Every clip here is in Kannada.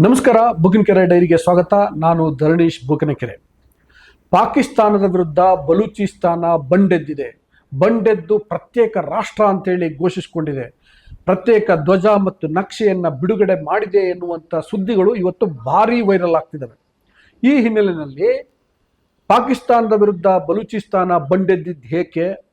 ನಮಸ್ಕಾರ, ಬುಕಿನಕೆರೆ ಡೈರಿಗೆ ಸ್ವಾಗತ. ನಾನು ಧರಣೀಶ್ ಬುಕಿನಕೆರೆ. ಪಾಕಿಸ್ತಾನದ ವಿರುದ್ಧ ಬಲೂಚಿಸ್ತಾನ ಬಂಡೆದ್ದಿದೆ. ಬಂಡೆದ್ದು ಪ್ರತ್ಯೇಕ ರಾಷ್ಟ್ರ ಅಂತೇಳಿ ಘೋಷಿಸಿಕೊಂಡಿದೆ. ಪ್ರತ್ಯೇಕ ಧ್ವಜ ಮತ್ತು ನಕ್ಷೆಯನ್ನು ಬಿಡುಗಡೆ ಮಾಡಿದೆ ಎನ್ನುವಂಥ ಸುದ್ದಿಗಳು ಇವತ್ತು ಭಾರೀ ವೈರಲ್ ಆಗ್ತಿದ್ದಾವೆ. ಈ ಹಿನ್ನೆಲೆಯಲ್ಲಿ ಪಾಕಿಸ್ತಾನದ ವಿರುದ್ಧ ಬಲೂಚಿಸ್ತಾನ ಬಂಡೆದ್ದಿದ್ದು ಏಕೆ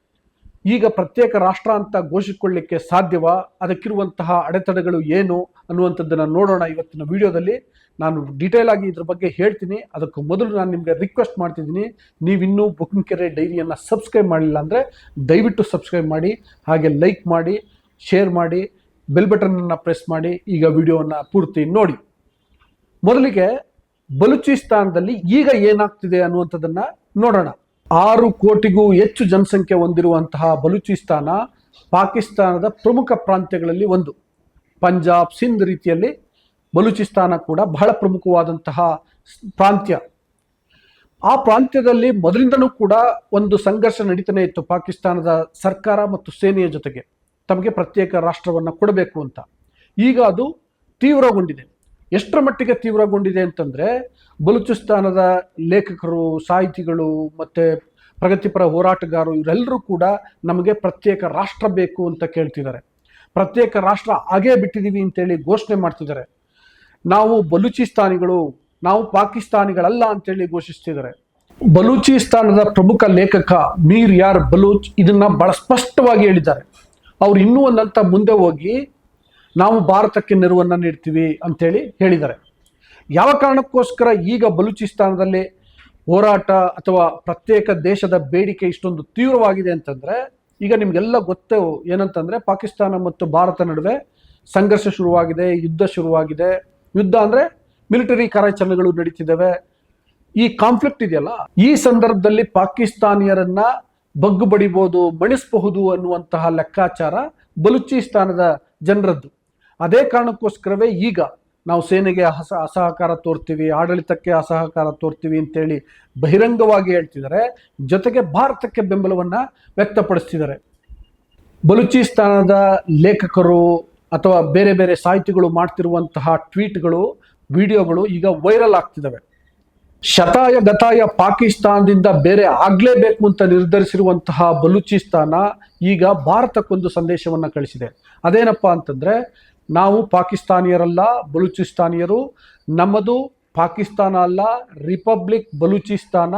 ಈಗ ಪ್ರತ್ಯೇಕ ರಾಷ್ಟ್ರ ಅಂತ ಘೋಷಿಸಿಕೊಳ್ಳಿಕ್ಕೆ ಸಾಧ್ಯವಾ? ಅದಕ್ಕಿರುವಂತಹ ಅಡೆತಡೆಗಳು ಏನು ಅನ್ನುವಂಥದ್ದನ್ನು ನೋಡೋಣ ಇವತ್ತಿನ ವಿಡಿಯೋದಲ್ಲಿ. ನಾನು ಡೀಟೇಲ್ ಆಗಿ ಇದ್ರ ಬಗ್ಗೆ ಹೇಳ್ತೀನಿ. ಅದಕ್ಕೂ ಮೊದಲು ನಾನು ನಿಮಗೆ ರಿಕ್ವೆಸ್ಟ್ ಮಾಡ್ತಿದ್ದೀನಿ. ನೀವಿನ್ನೂ ಕೆರೆ ಡೈರಿಯನ್ನು ಸಬ್ಸ್ಕ್ರೈಬ್ ಮಾಡಿಲ್ಲ ಅಂದರೆ ದಯವಿಟ್ಟು ಸಬ್ಸ್ಕ್ರೈಬ್ ಮಾಡಿ, ಹಾಗೆ ಲೈಕ್ ಮಾಡಿ ಶೇರ್ ಮಾಡಿ ಬೆಲ್ ಬಟನನ್ನು ಪ್ರೆಸ್ ಮಾಡಿ, ಈಗ ವಿಡಿಯೋವನ್ನು ಪೂರ್ತಿ ನೋಡಿ. ಮೊದಲಿಗೆ ಬಲೂಚಿಸ್ತಾನದಲ್ಲಿ ಈಗ ಏನಾಗ್ತಿದೆ ಅನ್ನುವಂಥದ್ದನ್ನು ನೋಡೋಣ. ಆರು ಕೋಟಿಗೂ ಹೆಚ್ಚು ಜನಸಂಖ್ಯೆ ಹೊಂದಿರುವಂತಹ ಬಲೂಚಿಸ್ತಾನ ಪಾಕಿಸ್ತಾನದ ಪ್ರಮುಖ ಪ್ರಾಂತ್ಯಗಳಲ್ಲಿ ಒಂದು. ಪಂಜಾಬ್ ಸಿಂಧ್ ರೀತಿಯಲ್ಲಿ ಬಲೂಚಿಸ್ತಾನ ಕೂಡ ಬಹಳ ಪ್ರಮುಖವಾದಂತಹ ಪ್ರಾಂತ್ಯ. ಆ ಪ್ರಾಂತ್ಯದಲ್ಲಿ ಮೊದಲಿಂದನೂ ಕೂಡ ಒಂದು ಸಂಘರ್ಷ ನಡೀತಾನೆ ಇತ್ತು ಪಾಕಿಸ್ತಾನದ ಸರ್ಕಾರ ಮತ್ತು ಸೇನೆಯ ಜೊತೆಗೆ. ತಮಗೆ ಪ್ರತ್ಯೇಕ ರಾಷ್ಟ್ರವನ್ನು ಕೊಡಬೇಕು ಅಂತ. ಈಗ ಅದು ತೀವ್ರಗೊಂಡಿದೆ. ಎಷ್ಟರ ಮಟ್ಟಿಗೆ ತೀವ್ರಗೊಂಡಿದೆ ಅಂತಂದರೆ ಬಲೂಚಿಸ್ತಾನದ ಲೇಖಕರು, ಸಾಹಿತಿಗಳು ಮತ್ತೆ ಪ್ರಗತಿಪರ ಹೋರಾಟಗಾರರು ಇವರೆಲ್ಲರೂ ಕೂಡ ನಮಗೆ ಪ್ರತ್ಯೇಕ ರಾಷ್ಟ್ರ ಬೇಕು ಅಂತ ಕೇಳ್ತಿದ್ದಾರೆ. ಪ್ರತ್ಯೇಕ ರಾಷ್ಟ್ರ ಹಾಗೇ ಬಿಟ್ಟಿದ್ದೀವಿ ಅಂತೇಳಿ ಘೋಷಣೆ ಮಾಡ್ತಿದ್ದಾರೆ. ನಾವು ಬಲೂಚಿಸ್ತಾನಿಗಳು, ನಾವು ಪಾಕಿಸ್ತಾನಿಗಳಲ್ಲ ಅಂತೇಳಿ ಘೋಷಿಸ್ತಿದ್ದಾರೆ. ಬಲೂಚಿಸ್ತಾನದ ಪ್ರಮುಖ ಲೇಖಕ ಮೀರ್ ಯಾರ್ ಬಲೂಚ್ ಇದನ್ನ ಬಹಳ ಸ್ಪಷ್ಟವಾಗಿ ಹೇಳಿದ್ದಾರೆ. ಅವ್ರು ಇನ್ನೂ ಒಂದಂತ ಮುಂದೆ ಹೋಗಿ ನಾವು ಭಾರತಕ್ಕೆ ನೆರವನ್ನು ನೀಡ್ತೀವಿ ಅಂತೇಳಿ ಹೇಳಿದ್ದಾರೆ. ಯಾವ ಕಾರಣಕ್ಕೋಸ್ಕರ ಈಗ ಬಲೂಚಿಸ್ತಾನದಲ್ಲಿ ಹೋರಾಟ ಅಥವಾ ಪ್ರತ್ಯೇಕ ದೇಶದ ಬೇಡಿಕೆ ಇಷ್ಟೊಂದು ತೀವ್ರವಾಗಿದೆ ಅಂತಂದ್ರೆ, ಈಗ ನಿಮ್ಗೆಲ್ಲ ಗೊತ್ತೇ ಏನಂತಂದ್ರೆ, ಪಾಕಿಸ್ತಾನ ಮತ್ತು ಭಾರತ ನಡುವೆ ಸಂಘರ್ಷ ಶುರುವಾಗಿದೆ, ಯುದ್ಧ ಶುರುವಾಗಿದೆ. ಯುದ್ಧ ಅಂದ್ರೆ ಮಿಲಿಟರಿ ಕಾರ್ಯಾಚರಣೆಗಳು ನಡೀತಿದ್ದಾವೆ. ಈ ಕಾನ್ಫ್ಲಿಕ್ಟ್ ಇದೆಯಲ್ಲ, ಈ ಸಂದರ್ಭದಲ್ಲಿ ಪಾಕಿಸ್ತಾನಿಯರನ್ನ ಬಗ್ಗು ಮಣಿಸಬಹುದು ಅನ್ನುವಂತಹ ಲೆಕ್ಕಾಚಾರ ಬಲೂಚಿಸ್ತಾನದ ಜನರದ್ದು. ಅದೇ ಕಾರಣಕ್ಕೋಸ್ಕರವೇ ಈಗ ನಾವು ಸೇನೆಗೆ ಅಸ, ಅಸಹಕಾರ ತೋರ್ತೀವಿ, ಆಡಳಿತಕ್ಕೆ ಅಸಹಕಾರ ತೋರ್ತೀವಿ ಅಂತೇಳಿ ಬಹಿರಂಗವಾಗಿ ಹೇಳ್ತಿದ್ದಾರೆ. ಜೊತೆಗೆ ಭಾರತಕ್ಕೆ ಬೆಂಬಲವನ್ನು ವ್ಯಕ್ತಪಡಿಸ್ತಿದ್ದಾರೆ. ಬಲೂಚಿಸ್ತಾನದ ಲೇಖಕರು ಅಥವಾ ಬೇರೆ ಬೇರೆ ಸಾಹಿತಿಗಳು ಮಾಡ್ತಿರುವಂತಹ ಟ್ವೀಟ್ಗಳು, ವಿಡಿಯೋಗಳು ಈಗ ವೈರಲ್ ಆಗ್ತಿದ್ದಾವೆ. ಶತಾಯ ಗತಾಯ ಪಾಕಿಸ್ತಾನದಿಂದ ಬೇರೆ ಆಗಲೇಬೇಕು ಅಂತ ನಿರ್ಧರಿಸಿರುವಂತಹ ಬಲೂಚಿಸ್ತಾನ ಈಗ ಭಾರತಕ್ಕೊಂದು ಸಂದೇಶವನ್ನು ಕಳಿಸಿದೆ. ಅದೇನಪ್ಪ ಅಂತಂದ್ರೆ ನಾವು ಪಾಕಿಸ್ತಾನಿಯರಲ್ಲ, ಬಲೂಚಿಸ್ತಾನಿಯರು. ನಮ್ಮದು ಪಾಕಿಸ್ತಾನ ಅಲ್ಲ, ರಿಪಬ್ಲಿಕ್ ಬಲೂಚಿಸ್ತಾನ.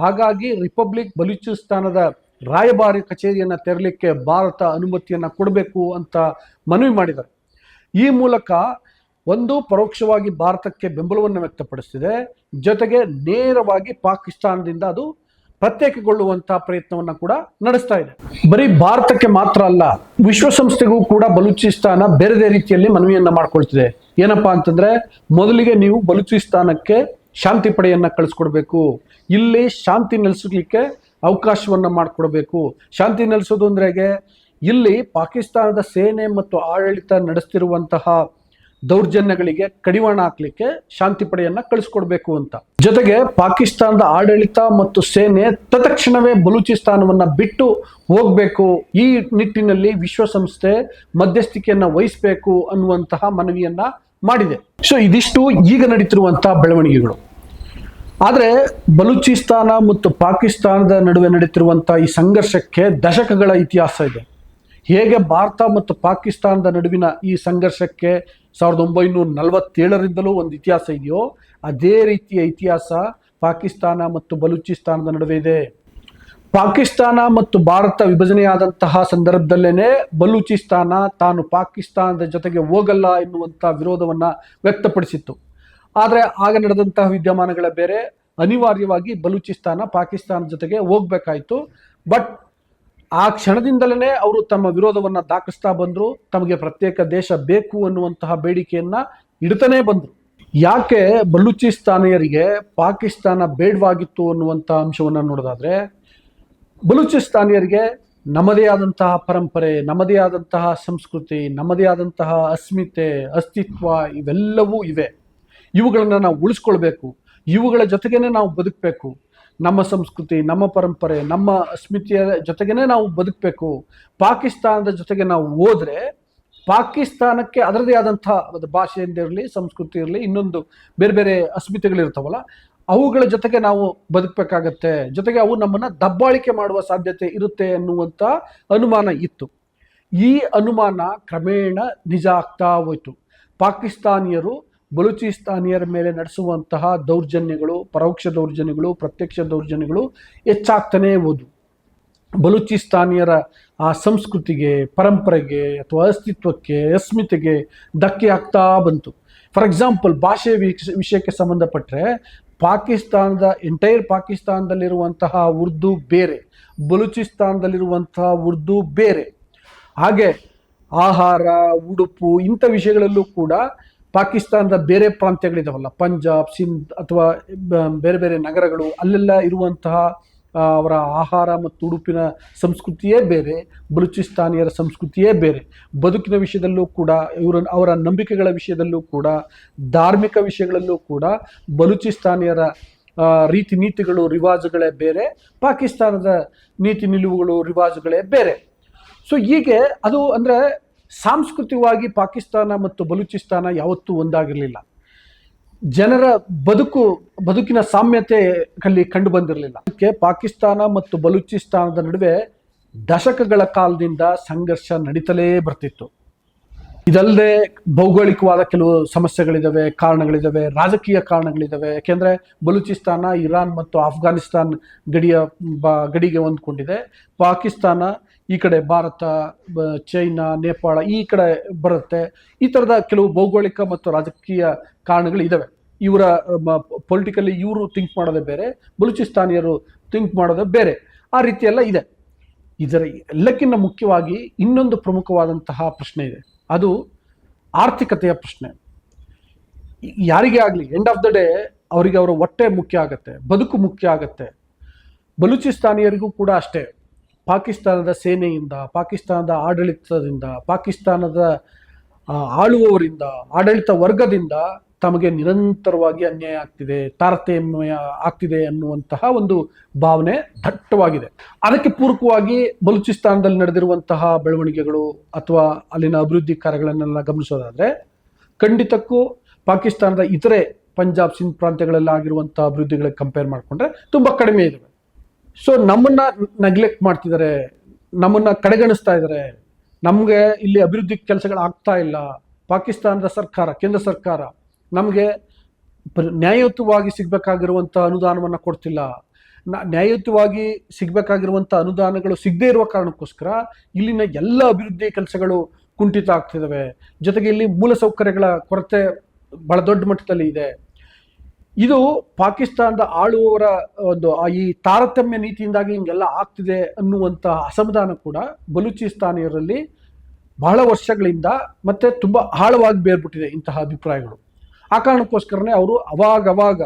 ಹಾಗಾಗಿ ರಿಪಬ್ಲಿಕ್ ಬಲೂಚಿಸ್ತಾನದ ರಾಯಭಾರಿ ಕಚೇರಿಯನ್ನು ತೆರಲಿಕ್ಕೆ ಭಾರತ ಅನುಮತಿಯನ್ನು ಕೊಡಬೇಕು ಅಂತ ಮನವಿ ಮಾಡಿದ್ದಾರೆ. ಈ ಮೂಲಕ ಒಂದು ಪರೋಕ್ಷವಾಗಿ ಭಾರತಕ್ಕೆ ಬೆಂಬಲವನ್ನು ವ್ಯಕ್ತಪಡಿಸ್ತಿದೆ. ಜೊತೆಗೆ ನೇರವಾಗಿ ಪಾಕಿಸ್ತಾನದಿಂದ ಅದು ಪ್ರತ್ಯೇಕಗೊಳ್ಳುವಂತಹ ಪ್ರಯತ್ನವನ್ನ ಕೂಡ ನಡೆಸ್ತಾ ಇದೆ. ಬರೀ ಭಾರತಕ್ಕೆ ಮಾತ್ರ ಅಲ್ಲ, ವಿಶ್ವಸಂಸ್ಥೆಗೂ ಕೂಡ ಬಲೂಚಿಸ್ತಾನ ಬೇರೆ ರೀತಿಯಲ್ಲಿ ಮನವಿಯನ್ನ ಮಾಡ್ಕೊಳ್ತಿದೆ. ಏನಪ್ಪಾ ಅಂತಂದ್ರೆ, ಮೊದಲಿಗೆ ನೀವು ಬಲೂಚಿಸ್ತಾನಕ್ಕೆ ಶಾಂತಿ ಪಡೆಯನ್ನ ಕಳಿಸ್ಕೊಡ್ಬೇಕು. ಇಲ್ಲಿ ಶಾಂತಿ ನೆಲೆಸಲಿಕ್ಕೆ ಅವಕಾಶವನ್ನ ಮಾಡಿಕೊಡ್ಬೇಕು. ಶಾಂತಿ ನೆಲೆಸೋದು ಅಂದ್ರೆ ಇಲ್ಲಿ ಪಾಕಿಸ್ತಾನದ ಸೇನೆ ಮತ್ತು ಆಡಳಿತ ನಡೆಸ್ತಿರುವಂತಹ ದೌರ್ಜನ್ಯಗಳಿಗೆ ಕಡಿವಾಣ ಹಾಕ್ಲಿಕ್ಕೆ ಶಾಂತಿ ಪಡೆಯನ್ನ ಕಳಿಸ್ಕೊಡ್ಬೇಕು ಅಂತ. ಜೊತೆಗೆ ಪಾಕಿಸ್ತಾನದ ಆಡಳಿತ ಮತ್ತು ಸೇನೆ ತತ್ಕ್ಷಣವೇ ಬಲೂಚಿಸ್ತಾನವನ್ನ ಬಿಟ್ಟು ಹೋಗ್ಬೇಕು. ಈ ನಿಟ್ಟಿನಲ್ಲಿ ವಿಶ್ವಸಂಸ್ಥೆ ಮಧ್ಯಸ್ಥಿಕೆಯನ್ನ ವಹಿಸಬೇಕು ಅನ್ನುವಂತಹ ಮನವಿಯನ್ನ ಮಾಡಿದೆ. ಸೊ ಇದಿಷ್ಟು ಈಗ ನಡೀತಿರುವಂತಹ ಬೆಳವಣಿಗೆಗಳು. ಆದರೆ ಬಲೂಚಿಸ್ತಾನ ಮತ್ತು ಪಾಕಿಸ್ತಾನದ ನಡುವೆ ನಡೀತಿರುವಂತಹ ಈ ಸಂಘರ್ಷಕ್ಕೆ ದಶಕಗಳ ಇತಿಹಾಸ ಇದೆ. ಹೇಗೆ ಭಾರತ ಮತ್ತು ಪಾಕಿಸ್ತಾನದ ನಡುವಿನ ಈ ಸಂಘರ್ಷಕ್ಕೆ ಸಾವಿರದ ಒಂಬೈನೂರ ನಲವತ್ತೇಳರಿಂದಲೂ ಒಂದು ಇತಿಹಾಸ ಇದೆಯೋ, ಅದೇ ರೀತಿಯ ಇತಿಹಾಸ ಪಾಕಿಸ್ತಾನ ಮತ್ತು ಬಲೂಚಿಸ್ತಾನದ ನಡುವೆ ಇದೆ. ಪಾಕಿಸ್ತಾನ ಮತ್ತು ಭಾರತ ವಿಭಜನೆಯಾದಂತಹ ಸಂದರ್ಭದಲ್ಲೇನೆ ಬಲೂಚಿಸ್ತಾನ ತಾನು ಪಾಕಿಸ್ತಾನದ ಜೊತೆಗೆ ಹೋಗಲ್ಲ ಎನ್ನುವಂಥ ವಿರೋಧವನ್ನು ವ್ಯಕ್ತಪಡಿಸಿತ್ತು. ಆದರೆ ಆಗ ನಡೆದಂತಹ ವಿದ್ಯಮಾನಗಳ ಬೇರೆ ಅನಿವಾರ್ಯವಾಗಿ ಬಲೂಚಿಸ್ತಾನ ಪಾಕಿಸ್ತಾನದ ಜೊತೆಗೆ ಹೋಗ್ಬೇಕಾಯ್ತು. ಬಟ್ ಆ ಕ್ಷಣದಿಂದಲೇ ಅವರು ತಮ್ಮ ವಿರೋಧವನ್ನ ದಾಖಲಿಸ್ತಾ ಬಂದ್ರು. ತಮಗೆ ಪ್ರತ್ಯೇಕ ದೇಶ ಬೇಕು ಅನ್ನುವಂತಹ ಬೇಡಿಕೆಯನ್ನ ಇಡ್ತಾನೆ ಬಂದ್ರು. ಯಾಕೆ ಬಲೂಚಿಸ್ತಾನಿಯರಿಗೆ ಪಾಕಿಸ್ತಾನ ಬೇಡವಾಗಿತ್ತು ಅನ್ನುವಂಥ ಅಂಶವನ್ನು ನೋಡೋದಾದ್ರೆ ಬಲೂಚಿಸ್ತಾನಿಯರಿಗೆ ನಮ್ಮದೇ ಆದಂತಹ ಪರಂಪರೆ, ನಮ್ಮದೇ ಆದಂತಹ ಸಂಸ್ಕೃತಿ, ನಮ್ಮದೇ ಆದಂತಹ ಅಸ್ಮಿತೆ, ಅಸ್ತಿತ್ವ ಇವೆಲ್ಲವೂ ಇವೆ. ಇವುಗಳನ್ನು ನಾವು ಉಳಿಸ್ಕೊಳ್ಬೇಕು. ಇವುಗಳ ಜೊತೆಗೇನೆ ನಾವು ಬದುಕಬೇಕು. ನಮ್ಮ ಸಂಸ್ಕೃತಿ, ನಮ್ಮ ಪರಂಪರೆ, ನಮ್ಮ ಅಸ್ಮಿತೆಯ ಜೊತೆಗೇನೆ ನಾವು ಬದುಕಬೇಕು. ಪಾಕಿಸ್ತಾನದ ಜೊತೆಗೆ ನಾವು ಹೋದರೆ ಪಾಕಿಸ್ತಾನಕ್ಕೆ ಅದರದೇ ಆದಂಥ ಒಂದು ಭಾಷೆಯಿಂದ ಇರಲಿ, ಸಂಸ್ಕೃತಿ ಇರಲಿ, ಇನ್ನೊಂದು ಬೇರೆ ಬೇರೆ ಅಸ್ಮಿತೆಗಳಿರ್ತಾವಲ್ಲ, ಅವುಗಳ ಜೊತೆಗೆ ನಾವು ಬದುಕಬೇಕಾಗತ್ತೆ. ಜೊತೆಗೆ ಅವು ನಮ್ಮನ್ನ ದಬ್ಬಾಳಿಕೆ ಮಾಡುವ ಸಾಧ್ಯತೆ ಇರುತ್ತೆ ಅನ್ನುವಂಥ ಅನುಮಾನ ಇತ್ತು. ಈ ಅನುಮಾನ ಕ್ರಮೇಣ ನಿಜ ಆಗ್ತಾ ಹೋಯಿತು. ಪಾಕಿಸ್ತಾನಿಯರು ಬಲೂಚಿಸ್ತಾನಿಯರ ಮೇಲೆ ನಡೆಸುವಂತಹ ದೌರ್ಜನ್ಯಗಳು, ಪರೋಕ್ಷ ದೌರ್ಜನ್ಯಗಳು, ಪ್ರತ್ಯಕ್ಷ ದೌರ್ಜನ್ಯಗಳು ಹೆಚ್ಚಾಗ್ತಾನೇ ಹೋದು. ಬಲೂಚಿಸ್ತಾನಿಯರ ಆ ಸಂಸ್ಕೃತಿಗೆ, ಪರಂಪರೆಗೆ ಅಥವಾ ಅಸ್ತಿತ್ವಕ್ಕೆ ಅಸ್ಮಿತೆಗೆ ಧಕ್ಕೆ ಆಗ್ತಾ ಬಂತು. ಫಾರ್ ಎಕ್ಸಾಂಪಲ್ ಭಾಷೆ ವಿಷ- ವಿಷಯಕ್ಕೆ ಸಂಬಂಧಪಟ್ಟರೆ ಪಾಕಿಸ್ತಾನದ ಎಂಟೈರ್ ಪಾಕಿಸ್ತಾನದಲ್ಲಿರುವಂತಹ ಉರ್ದು ಬೇರೆ ಬಲೂಚಿಸ್ತಾನದಲ್ಲಿರುವಂತಹ ಉರ್ದು ಬೇರೆ. ಹಾಗೆ ಆಹಾರ, ಉಡುಪು ಇಂಥ ವಿಷಯಗಳಲ್ಲೂ ಕೂಡ ಪಾಕಿಸ್ತಾನದ ಬೇರೆ ಪ್ರಾಂತ್ಯಗಳಿದಾವಲ್ಲ, ಪಂಜಾಬ್, ಸಿಂಧ್ ಅಥವಾ ಬೇರೆ ಬೇರೆ ನಗರಗಳು, ಅಲ್ಲೆಲ್ಲ ಇರುವಂತಹ ಅವರ ಆಹಾರ ಮತ್ತು ಉಡುಪಿನ ಸಂಸ್ಕೃತಿಯೇ ಬೇರೆ, ಬಲೂಚಿಸ್ತಾನಿಯರ ಸಂಸ್ಕೃತಿಯೇ ಬೇರೆ. ಬದುಕಿನ ವಿಷಯದಲ್ಲೂ ಕೂಡ, ಇವರ, ಅವರ ನಂಬಿಕೆಗಳ ವಿಷಯದಲ್ಲೂ ಕೂಡ, ಧಾರ್ಮಿಕ ವಿಷಯಗಳಲ್ಲೂ ಕೂಡ, ಬಲೂಚಿಸ್ತಾನಿಯರ ರೀತಿ ನೀತಿಗಳು ರಿವಾಜುಗಳೇ ಬೇರೆ, ಪಾಕಿಸ್ತಾನದ ನೀತಿ ನಿಲುವುಗಳು, ರಿವಾಜುಗಳೇ ಬೇರೆ. ಸೊ ಹೀಗೆ ಅದು ಅಂದರೆ ಸಾಂಸ್ಕೃತಿಕವಾಗಿ ಪಾಕಿಸ್ತಾನ ಮತ್ತು ಬಲೂಚಿಸ್ತಾನ ಯಾವತ್ತೂ ಒಂದಾಗಿರಲಿಲ್ಲ. ಜನರ ಬದುಕು, ಬದುಕಿನ ಸಾಮ್ಯತೆ ಅಲ್ಲಿ ಕಂಡು ಬಂದಿರಲಿಲ್ಲ. ಅದಕ್ಕೆ ಪಾಕಿಸ್ತಾನ ಮತ್ತು ಬಲೂಚಿಸ್ತಾನದ ನಡುವೆ ದಶಕಗಳ ಕಾಲದಿಂದ ಸಂಘರ್ಷ ನಡೀತಲೇ ಬರ್ತಿತ್ತು. ಇದಲ್ಲದೆ ಭೌಗೋಳಿಕವಾದ ಕೆಲವು ಸಮಸ್ಯೆಗಳಿದ್ದಾವೆ ಕಾರಣಗಳಿದ್ದಾವೆ ರಾಜಕೀಯ ಕಾರಣಗಳಿದ್ದಾವೆ ಯಾಕೆಂದರೆ ಬಲೂಚಿಸ್ತಾನ, ಇರಾನ್ ಮತ್ತು ಆಫ್ಘಾನಿಸ್ತಾನ್ ಗಡಿಯ, ಬ, ಗಡಿಗೆ ಹೊಂದ್ಕೊಂಡಿದೆ. ಪಾಕಿಸ್ತಾನ ಈ ಕಡೆ ಭಾರತ ಚೈನಾ, ನೇಪಾಳ ಈ ಕಡೆ ಬರುತ್ತೆ. ಈ ಥರದ ಕೆಲವು ಭೌಗೋಳಿಕ ಮತ್ತು ರಾಜಕೀಯ ಕಾರಣಗಳು ಇದ್ದಾವೆ ಇವರ ಪೊಲಿಟಿಕಲಿ ಇವರು ಥಿಂಕ್ ಮಾಡೋದೇ ಬೇರೆ, ಬಲೂಚಿಸ್ತಾನಿಯರು ಥಿಂಕ್ ಮಾಡೋದೇ ಬೇರೆ. ಆ ರೀತಿಯೆಲ್ಲ ಇದೆ. ಇದರ ಎಲ್ಲಕ್ಕಿಂತ ಮುಖ್ಯವಾಗಿ ಇನ್ನೊಂದು ಪ್ರಮುಖವಾದಂತಹ ಪ್ರಶ್ನೆ ಇದೆ. ಅದು ಆರ್ಥಿಕತೆಯ ಪ್ರಶ್ನೆ. ಯಾರಿಗೇ ಆಗಲಿ ಎಂಡ್ ಆಫ್ ದ ಡೇ ಅವರಿಗೆ ಅವರ ಹೊಟ್ಟೆ ಮುಖ್ಯ ಆಗುತ್ತೆ, ಬದುಕು ಮುಖ್ಯ ಆಗುತ್ತೆ. ಬಲೂಚಿಸ್ತಾನಿಯರಿಗೂ ಕೂಡ ಅಷ್ಟೇ. ಪಾಕಿಸ್ತಾನದ ಸೇನೆಯಿಂದ, ಪಾಕಿಸ್ತಾನದ ಆಡಳಿತದಿಂದ, ಪಾಕಿಸ್ತಾನದ ಆಳುವವರಿಂದ, ಆಡಳಿತ ವರ್ಗದಿಂದ ತಮಗೆ ನಿರಂತರವಾಗಿ ಅನ್ಯಾಯ ಆಗ್ತಿದೆ, ತಾರತಮ್ಯ ಆಗ್ತಿದೆ ಅನ್ನುವಂತಹ ಒಂದು ಭಾವನೆ ದಟ್ಟವಾಗಿದೆ. ಅದಕ್ಕೆ ಪೂರಕವಾಗಿ ಬಲೂಚಿಸ್ತಾನದಲ್ಲಿ ನಡೆದಿರುವಂತಹ ಬೆಳವಣಿಗೆಗಳು ಅಥವಾ ಅಲ್ಲಿನ ಅಭಿವೃದ್ಧಿ ಕಾರ್ಯಗಳನ್ನೆಲ್ಲ ಗಮನಿಸೋದಾದ್ರೆ, ಖಂಡಿತಕ್ಕೂ ಪಾಕಿಸ್ತಾನದ ಇತರೆ ಪಂಜಾಬ್, ಸಿಂಧ್ ಪ್ರಾಂತ್ಯಗಳಲ್ಲಿ ಆಗಿರುವಂತಹ ಅಭಿವೃದ್ಧಿಗಳಿಗೆ ಕಂಪೇರ್ ಮಾಡಿಕೊಂಡ್ರೆ ತುಂಬ ಕಡಿಮೆ ಇದಾವೆ. ಸೊ ನಮ್ಮನ್ನ ನೆಗ್ಲೆಕ್ಟ್ ಮಾಡ್ತಿದ್ದಾರೆ ನಮ್ಮನ್ನ ಕಡೆಗಣಿಸ್ತಾ ಇದ್ದಾರೆ ನಮಗೆ ಇಲ್ಲಿ ಅಭಿವೃದ್ಧಿ ಕೆಲಸಗಳು ಆಗ್ತಾ ಇಲ್ಲ. ಪಾಕಿಸ್ತಾನದ ಸರ್ಕಾರ, ಕೇಂದ್ರ ಸರ್ಕಾರ ನಮಗೆ ನ್ಯಾಯಯುತವಾಗಿ ಸಿಗಬೇಕಾಗಿರುವಂಥ ಅನುದಾನವನ್ನು ಕೊಡ್ತಿಲ್ಲ. ನ್ಯಾಯಯುತವಾಗಿ ಸಿಗಬೇಕಾಗಿರುವಂಥ ಅನುದಾನಗಳು ಸಿಗದೇ ಇರುವ ಕಾರಣಕ್ಕೋಸ್ಕರ ಇಲ್ಲಿನ ಎಲ್ಲ ಅಭಿವೃದ್ಧಿ ಕೆಲಸಗಳು ಕುಂಠಿತ ಆಗ್ತಿದ್ದಾವೆ ಜೊತೆಗೆ ಇಲ್ಲಿ ಮೂಲಸೌಕರ್ಯಗಳ ಕೊರತೆ ಬಹಳ ದೊಡ್ಡ ಮಟ್ಟದಲ್ಲಿ ಇದೆ. ಇದು ಪಾಕಿಸ್ತಾನದ ಆಳುವವರ, ಒಂದು ಈ ತಾರತಮ್ಯ ನೀತಿಯಿಂದಾಗಿ ಹಿಂಗೆಲ್ಲ ಆಗ್ತಿದೆ ಅನ್ನುವಂಥ ಅಸಮಾಧಾನ ಕೂಡ ಬಲೂಚಿಸ್ತಾನಿಯರಲ್ಲಿ ಬಹಳ ವರ್ಷಗಳಿಂದ ಮತ್ತೆ ತುಂಬ ಆಳವಾಗಿ ಬೇರ್ಬಿಟ್ಟಿದೆ ಇಂತಹ ಅಭಿಪ್ರಾಯಗಳು. ಆ ಕಾರಣಕ್ಕೋಸ್ಕರನೇ ಅವರು ಅವಾಗವಾಗ ಅವಾಗ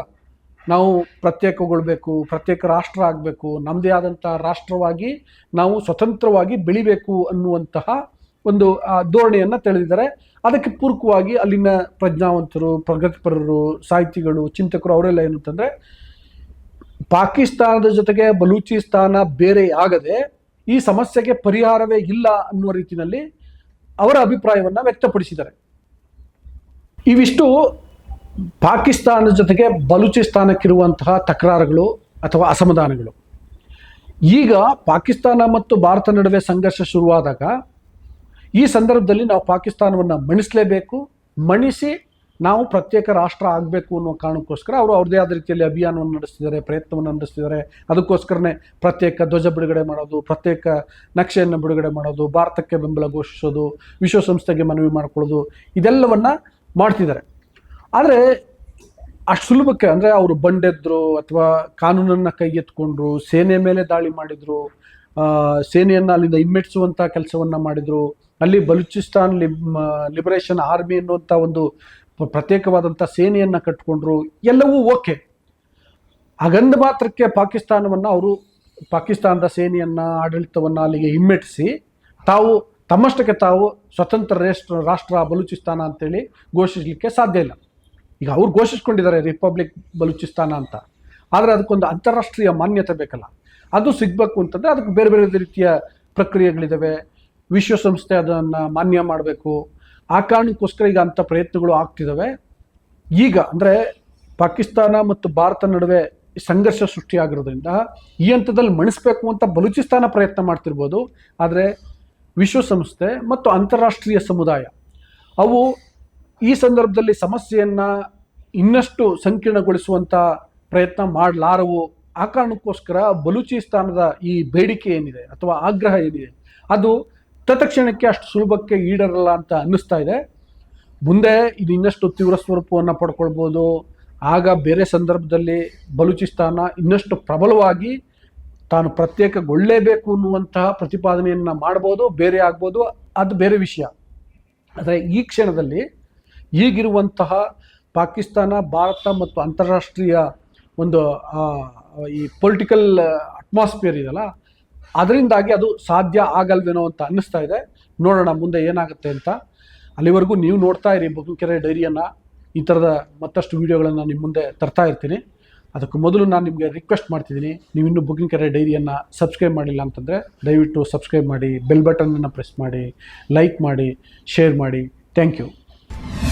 ನಾವು ಪ್ರತ್ಯೇಕಗೊಳ್ಬೇಕು, ಪ್ರತ್ಯೇಕ ರಾಷ್ಟ್ರ ಆಗಬೇಕು ನಮ್ಮದೇ ಆದಂಥ ರಾಷ್ಟ್ರವಾಗಿ ನಾವು ಸ್ವತಂತ್ರವಾಗಿ ಬೆಳಿಬೇಕು ಅನ್ನುವಂತಹ ಒಂದು ಧೋರಣೆಯನ್ನ ತಿಳಿದಿದ್ದಾರೆ. ಅದಕ್ಕೆ ಪೂರಕವಾಗಿ ಅಲ್ಲಿನ ಪ್ರಜ್ಞಾವಂತರು, ಪ್ರಗತಿಪರರು, ಸಾಹಿತಿಗಳು, ಚಿಂತಕರು ಅವರೆಲ್ಲ ಏನಂತಂದ್ರೆ, ಪಾಕಿಸ್ತಾನದ ಜೊತೆಗೆ ಬಲೂಚಿಸ್ತಾನ ಬೇರೆ ಆಗದೆ ಈ ಸಮಸ್ಯೆಗೆ ಪರಿಹಾರವೇ ಇಲ್ಲ ಅನ್ನುವ ರೀತಿಯಲ್ಲಿ ಅವರ ಅಭಿಪ್ರಾಯವನ್ನ ವ್ಯಕ್ತಪಡಿಸಿದ್ದಾರೆ. ಇವಿಷ್ಟು ಪಾಕಿಸ್ತಾನದ ಜೊತೆಗೆ ಬಲೂಚಿಸ್ತಾನಕ್ಕಿರುವಂತಹ ತಕರಾರುಗಳು ಅಥವಾ ಅಸಮಾಧಾನಗಳು. ಈಗ ಪಾಕಿಸ್ತಾನ ಮತ್ತು ಭಾರತ ನಡುವೆ ಸಂಘರ್ಷ ಶುರುವಾದಾಗ ಈ ಸಂದರ್ಭದಲ್ಲಿ ನಾವು ಪಾಕಿಸ್ತಾನವನ್ನು ಮಣಿಸಲೇಬೇಕು, ಮಣಿಸಿ ನಾವು ಪ್ರತ್ಯೇಕ ರಾಷ್ಟ್ರ ಆಗಬೇಕು ಅನ್ನೋ ಕಾರಣಕ್ಕೋಸ್ಕರ ಅವರು ಅವ್ರದ್ದೇ ಆದ ರೀತಿಯಲ್ಲಿ ಅಭಿಯಾನವನ್ನು ನಡೆಸ್ತಿದ್ದಾರೆ, ಪ್ರಯತ್ನವನ್ನು ನಡೆಸ್ತಿದ್ದಾರೆ. ಅದಕ್ಕೋಸ್ಕರನೇ ಪ್ರತ್ಯೇಕ ಧ್ವಜ ಬಿಡುಗಡೆ ಮಾಡೋದು, ಪ್ರತ್ಯೇಕ ನಕ್ಷೆಯನ್ನು ಬಿಡುಗಡೆ ಮಾಡೋದು, ಭಾರತಕ್ಕೆ ಬೆಂಬಲ ಘೋಷಿಸೋದು, ವಿಶ್ವಸಂಸ್ಥೆಗೆ ಮನವಿ ಮಾಡಿಕೊಳ್ಳೋದು, ಇದೆಲ್ಲವನ್ನು ಮಾಡ್ತಿದ್ದಾರೆ. ಆದರೆ ಅಷ್ಟು ಸುಲಭಕ್ಕೆ ಅಂದರೆ ಅವರು ಬಂಡೆದ್ರು ಅಥವಾ ಕಾನೂನನ್ನು ಕೈಗೆತ್ಕೊಂಡ್ರು, ಸೇನೆ ಮೇಲೆ ದಾಳಿ ಮಾಡಿದರು ಸೇನೆಯನ್ನು ಅಲ್ಲಿಂದ ಹಿಮ್ಮೆಟ್ಟಿಸುವಂಥ ಕೆಲಸವನ್ನು ಮಾಡಿದ್ರು ಅಲ್ಲಿ ಬಲೂಚಿಸ್ತಾನ್ ಲಿಬ್ ಲಿಬರೇಷನ್ ಆರ್ಮಿ ಅನ್ನುವಂಥ ಒಂದು ಪ್ರ- ಪ್ರತ್ಯೇಕವಾದಂಥ ಸೇನೆಯನ್ನು ಕಟ್ಕೊಂಡ್ರು, ಎಲ್ಲವೂ ಓಕೆ. ಹಾಗಂದ ಮಾತ್ರಕ್ಕೆ ಪಾಕಿಸ್ತಾನವನ್ನು ಅವರು ಪಾಕಿಸ್ತಾನದ ಸೇನೆಯನ್ನು, ಆಡಳಿತವನ್ನು ಅಲ್ಲಿಗೆ ಹಿಮ್ಮೆಟ್ಟಿಸಿ, ತಾವು ತಮ್ಮಷ್ಟಕ್ಕೆ ತಾವು ಸ್ವತಂತ್ರ ರಾಷ್ಟ್ರ ರಾಷ್ಟ್ರ ಬಲೂಚಿಸ್ತಾನ ಅಂತೇಳಿ ಘೋಷಿಸಲಿಕ್ಕೆ ಸಾಧ್ಯ ಇಲ್ಲ. ಈಗ ಅವ್ರು ಘೋಷಿಸ್ಕೊಂಡಿದ್ದಾರೆ ರಿಪಬ್ಲಿಕ್ ಬಲೂಚಿಸ್ತಾನ ಅಂತ. ಆದರೆ ಅದಕ್ಕೊಂದು ಅಂತಾರಾಷ್ಟ್ರೀಯ ಮಾನ್ಯತೆ ಬೇಕಲ್ಲ. ಅದು ಸಿಗಬೇಕು ಅಂತಂದರೆ ಅದಕ್ಕೆ ಬೇರೆ ಬೇರೆ ರೀತಿಯ ಪ್ರಕ್ರಿಯೆಗಳಿದ್ದಾವೆ ವಿಶ್ವಸಂಸ್ಥೆ ಅದನ್ನು ಮಾನ್ಯ ಮಾಡಬೇಕು. ಆ ಕಾರಣಕ್ಕೋಸ್ಕರ ಈಗ ಅಂಥ ಪ್ರಯತ್ನಗಳು ಆಗ್ತಿದ್ದಾವೆ ಈಗ ಅಂದರೆ ಪಾಕಿಸ್ತಾನ ಮತ್ತು ಭಾರತ ನಡುವೆ ಸಂಘರ್ಷ ಸೃಷ್ಟಿಯಾಗಿರೋದ್ರಿಂದ ಈ ಹಂತದಲ್ಲಿ ಮಣಿಸ್ಬೇಕು ಅಂತ ಬಲೂಚಿಸ್ತಾನ ಪ್ರಯತ್ನ ಮಾಡ್ತಿರ್ಬೋದು. ಆದರೆ ವಿಶ್ವಸಂಸ್ಥೆ ಮತ್ತು ಅಂತಾರಾಷ್ಟ್ರೀಯ ಸಮುದಾಯ, ಅವು ಈ ಸಂದರ್ಭದಲ್ಲಿ ಸಮಸ್ಯೆಯನ್ನು ಇನ್ನಷ್ಟು ಸಂಕೀರ್ಣಗೊಳಿಸುವಂಥ ಪ್ರಯತ್ನ ಮಾಡಲಾರವು. ಆ ಕಾರಣಕ್ಕೋಸ್ಕರ ಬಲೂಚಿಸ್ತಾನದ ಈ ಬೇಡಿಕೆ ಏನಿದೆ ಅಥವಾ ಆಗ್ರಹ ಏನಿದೆ? ಅದು ತತ್ಕ್ಷಣಕ್ಕೆ ಅಷ್ಟು ಸುಲಭಕ್ಕೆ ಈಡರಲ್ಲ ಅಂತ ಅನ್ನಿಸ್ತಾ ಇದೆ. ಮುಂದೆ ಇದು ಇನ್ನಷ್ಟು ತೀವ್ರ ಸ್ವರೂಪವನ್ನು ಪಡ್ಕೊಳ್ಬೋದು. ಆಗ ಬೇರೆ ಸಂದರ್ಭದಲ್ಲಿ ಬಲೂಚಿಸ್ತಾನ ಇನ್ನಷ್ಟು ಪ್ರಬಲವಾಗಿ ತಾನು ಪ್ರತ್ಯೇಕಗೊಳ್ಳೇಬೇಕು ಅನ್ನುವಂತಹ ಪ್ರತಿಪಾದನೆಯನ್ನು ಮಾಡ್ಬೋದು, ಬೇರೆ ಆಗ್ಬೋದು, ಅದು ಬೇರೆ ವಿಷಯ. ಆದರೆ ಈ ಕ್ಷಣದಲ್ಲಿ ಈಗಿರುವಂತಹ ಪಾಕಿಸ್ತಾನ, ಭಾರತ ಮತ್ತು ಅಂತಾರಾಷ್ಟ್ರೀಯ ಒಂದು ಈ ಪೊಲಿಟಿಕಲ್ ಅಟ್ಮಾಸ್ಫಿಯರ್ ಇದೆಯಲ್ಲ ಅದರಿಂದಾಗಿ ಅದು ಸಾಧ್ಯ ಆಗಲ್ವೇನೋ ಅಂತ ಅನ್ನಿಸ್ತಾ ಇದೆ. ನೋಡೋಣ ಮುಂದೆ ಏನಾಗುತ್ತೆ ಅಂತ. ಅಲ್ಲಿವರೆಗೂ ನೀವು ನೋಡ್ತಾ ಇರಿ ಬುಕ್ಕೆರೆ ಡೈರಿಯನ್ನು. ಈ ಥರದ ಮತ್ತಷ್ಟು ವೀಡಿಯೋಗಳನ್ನು ನಿಮ್ಮ ಮುಂದೆ ತರ್ತಾ ಇರ್ತೀನಿ. ಅದಕ್ಕೂ ಮೊದಲು ನಾನು ನಿಮಗೆ ರಿಕ್ವೆಸ್ಟ್ ಮಾಡ್ತಿದ್ದೀನಿ. ನೀವು ಇನ್ನೂ ಬುಕಿಂಗ್ ಕೆರೆ ಡೈರಿಯನ್ನು ಸಬ್ಸ್ಕ್ರೈಬ್ ಮಾಡಿಲ್ಲ ಅಂತಂದರೆ ದಯವಿಟ್ಟು ಸಬ್ಸ್ಕ್ರೈಬ್ ಮಾಡಿ ಬೆಲ್ ಬಟನನ್ನು ಪ್ರೆಸ್ ಮಾಡಿ ಲೈಕ್ ಮಾಡಿ ಶೇರ್ ಮಾಡಿ. Thank you